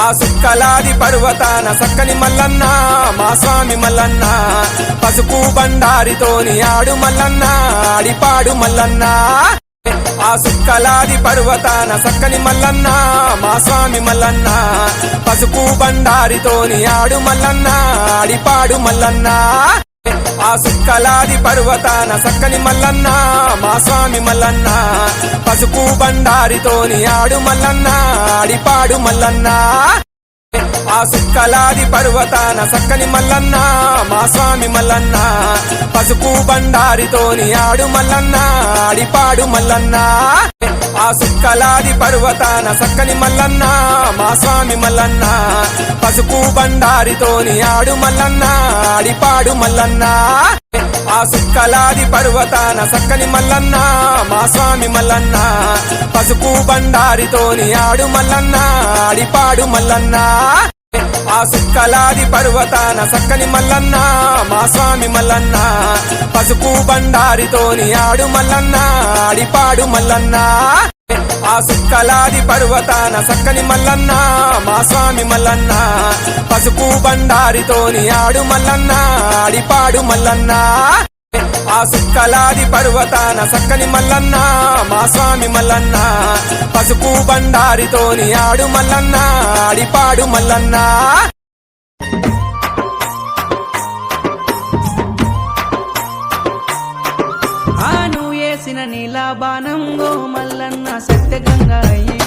ఆ సుక్కలాది పర్వతాన సక్కని మల్లన్న మా స్వామి మల్లన్న పసుపు బండారితోని ఆడు మల్లన్న ఆడిపాడు మల్లన్న. ఆ సుక్కలాది పర్వతాన సక్కని మల్లన్న మా స్వామి మల్లన్న పసుపు బండారితోని ఆడు మల్లన్న ఆడిపాడు మల్లన్న. ఆ సుక్కలాది పర్వతాన సక్కని మల్లన్న మా స్వామి మల్లన్న పసుపు బండారితోని ఆడు మల్లన్న ఆడిపాడు మల్లన్న. ఆ సుక్కలాది పర్వతాన సక్కని మల్లన్న మా స్వామి మల్లన్న పసుపు బండారితోని ఆడు మల్లన్న ఆడిపాడు మల్లన్న. ఆ సుక్కలాది పర్వతాన సక్కని మల్లన్న మా స్వామి మల్లన్న పసుపు బండారితోని ఆడు మల్లన్న ఆడిపాడు మల్లన్న. ఆ సుక్కలాది పర్వతాన సక్కని మల్లన్న మా స్వామి మల్లన్న పసుపు బండారితోని ఆడు మల్లన్న ఆడిపాడు మల్లన్న. ఆ సుక్కలాది పర్వతాన సక్కని మల్లన్న మా స్వామి మల్లన్న పసుపు బండారితోని ఆడు మల్లన్న ఆడిపాడు మల్లన్న. ఆ సుక్కలాది పర్వతాన సక్కని మల్లన్న మా స్వామి మల్లన్న పసుపు బండారితోని ఆడు మల్లన్న ఆడిపాడు మల్లన్న. ఆ సుక్కలాది పర్వతాన సక్కని మల్లన్న మా స్వామి మల్లన్న పసుపు బండారితోని ఆడు మల్లన్న ఆడిపాడు మల్లన్న. ఆను వేసిన నీలాబాణం గో మల్లన్న సత్యగంగా అయ్యి